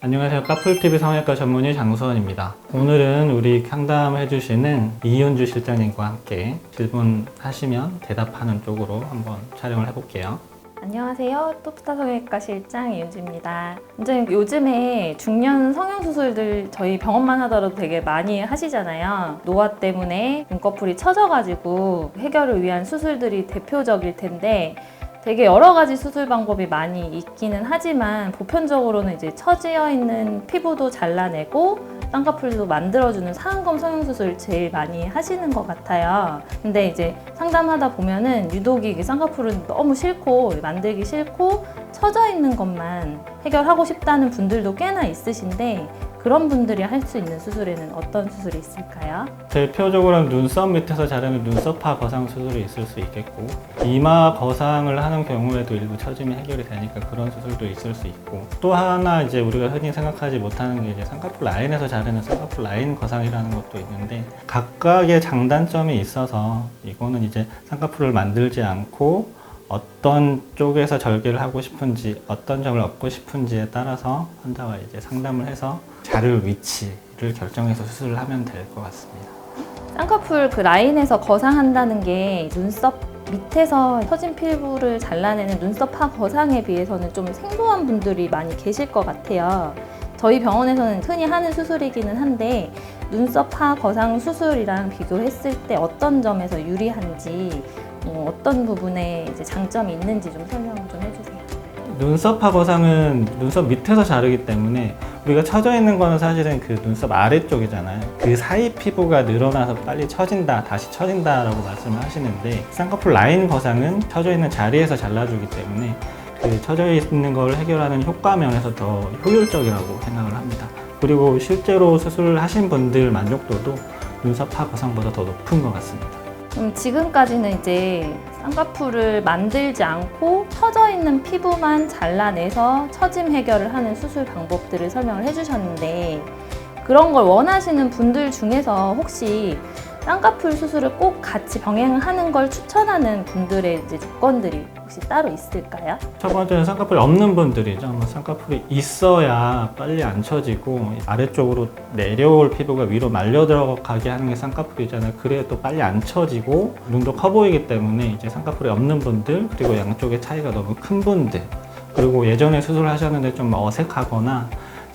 안녕하세요. 까풀TV 성형외과 전문의 장수원입니다. 오늘은 우리 상담해 주시는 이윤주 실장님과 함께 질문하시면 대답하는 쪽으로 한번 촬영을 해볼게요. 안녕하세요. 또프타 성형외과 실장 이윤주입니다. 이제 요즘에 중년 성형 수술들 저희 병원만 하더라도 되게 많이 하시잖아요. 노화 때문에 눈꺼풀이 처져가지고 해결을 위한 수술들이 대표적일 텐데 되게 여러 가지 수술 방법이 많이 있기는 하지만 보편적으로는 이제 처지어 있는 피부도 잘라내고 쌍꺼풀도 만들어주는 상안검 성형수술 제일 많이 하시는 것 같아요. 근데 이제 상담하다 보면은 유독 이게 쌍꺼풀은 너무 싫고 만들기 싫고 처져 있는 것만 해결하고 싶다는 분들도 꽤나 있으신데 그런 분들이 할 수 있는 수술에는 어떤 수술이 있을까요? 대표적으로는 눈썹 밑에서 자르는 눈썹파 거상 수술이 있을 수 있겠고 이마 거상을 하는 경우에도 일부 처짐이 해결이 되니까 그런 수술도 있을 수 있고 또 하나 이제 우리가 흔히 생각하지 못하는 게 이제 쌍꺼풀 라인에서 자르는 쌍꺼풀 라인 거상이라는 것도 있는데 각각의 장단점이 있어서 이거는 이제 쌍꺼풀을 만들지 않고 어떤 쪽에서 절개를 하고 싶은지 어떤 점을 얻고 싶은지에 따라서 환자와 이제 상담을 해서 자를 위치를 결정해서 수술을 하면 될 것 같습니다. 쌍꺼풀 그 라인에서 거상한다는 게 눈썹 밑에서 처진 피부를 잘라내는 눈썹파 거상에 비해서는 좀 생소한 분들이 많이 계실 것 같아요. 저희 병원에서는 흔히 하는 수술이기는 한데 눈썹 파 거상 수술이랑 비교했을 때 어떤 점에서 유리한지 어, 어떤 부분에 이제 장점이 있는지 좀 설명 좀 해주세요. 눈썹하 거상은 눈썹 밑에서 자르기 때문에 우리가 처져 있는 거는 사실은 그 눈썹 아래쪽이잖아요. 그 사이 피부가 늘어나서 빨리 처진다, 다시 처진다라고 말씀을 하시는데 쌍꺼풀 라인 거상은 처져 있는 자리에서 잘라주기 때문에 그 처져 있는 걸 해결하는 효과 면에서 더 효율적이라고 생각을 합니다. 그리고 실제로 수술을 하신 분들 만족도도 눈썹하 거상보다 더 높은 것 같습니다. 그럼 지금까지는 이제 쌍꺼풀을 만들지 않고 처져 있는 피부만 잘라내서 처짐 해결을 하는 수술 방법들을 설명을 해주셨는데 그런 걸 원하시는 분들 중에서 혹시 쌍꺼풀 수술을 꼭 같이 병행하는 걸 추천하는 분들의 이제 조건들이 혹시 따로 있을까요? 첫 번째는 쌍꺼풀이 없는 분들이죠. 뭐 쌍꺼풀이 있어야 빨리 안 처지고 아래쪽으로 내려올 피부가 위로 말려 들어가게 하는 게 쌍꺼풀이잖아요. 그래야 또 빨리 안 처지고 눈도 커 보이기 때문에 이제 쌍꺼풀이 없는 분들 그리고 양쪽의 차이가 너무 큰 분들 그리고 예전에 수술을 하셨는데 좀 어색하거나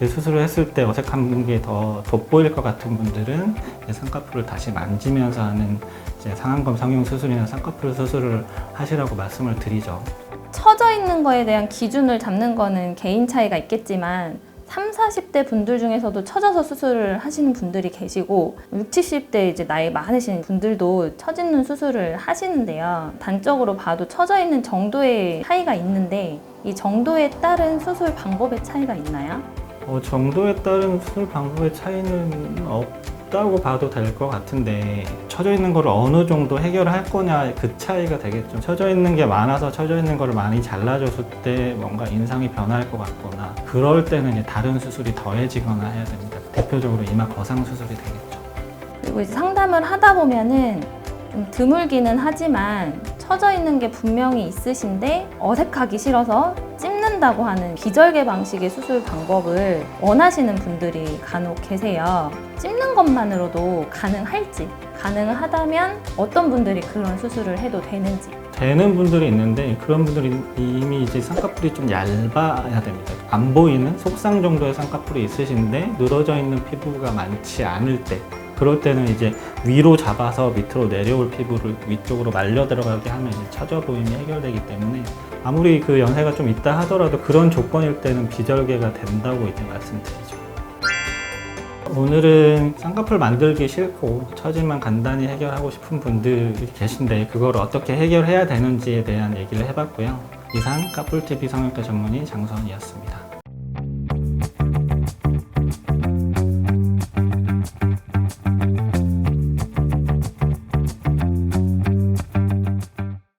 수술을 했을 때 어색한 게 더 돋보일 것 같은 분들은 쌍꺼풀을 다시 만지면서 하는 상안검 성형 수술이나 쌍꺼풀 수술을 하시라고 말씀을 드리죠. 처져 있는 거에 대한 기준을 잡는 거는 개인 차이가 있겠지만 3, 40대 분들 중에서도 처져서 수술을 하시는 분들이 계시고 6, 70대 이제 나이 많으신 분들도 눈 수술을 하시는데요. 단적으로 봐도 처져 있는 정도의 차이가 있는데 이 정도에 따른 수술 방법의 차이가 있나요? 어, 정도에 따른 수술 방법의 차이는 없다고 봐도 될 것 같은데 처져 있는 걸 어느 정도 해결할 거냐 그 차이가 되겠죠. 처져 있는 게 많아서 처져 있는 걸 많이 잘라줬을 때 뭔가 인상이 변할 것 같거나 그럴 때는 다른 수술이 더해지거나 해야 됩니다. 대표적으로 이마 거상 수술이 되겠죠. 그리고 이제 상담을 하다 보면은 좀 드물기는 하지만 처져 있는 게 분명히 있으신데 어색하기 싫어서 찝는다고 하는 비절개 방식의 수술 방법을 원하시는 분들이 간혹 계세요. 찝는 것만으로도 가능할지, 가능하다면 어떤 분들이 그런 수술을 해도 되는지. 되는 분들이 있는데 그런 분들이 이미 이제 쌍꺼풀이 좀 얇아야 됩니다. 안 보이는 속상 정도의 쌍꺼풀이 있으신데 늘어져 있는 피부가 많지 않을 때 그럴 때는 이제 위로 잡아서 밑으로 내려올 피부를 위쪽으로 말려 들어가게 하면 이제 처져 보임이 해결되기 때문에 아무리 그 연세가 좀 있다 하더라도 그런 조건일 때는 비절개가 된다고 이제 말씀드리죠. 오늘은 쌍꺼풀 만들기 싫고 처짐만 간단히 해결하고 싶은 분들이 계신데 그걸 어떻게 해결해야 되는지에 대한 얘기를 해봤고요. 이상 까뿔TV 성형외과 전문의 장선이었습니다.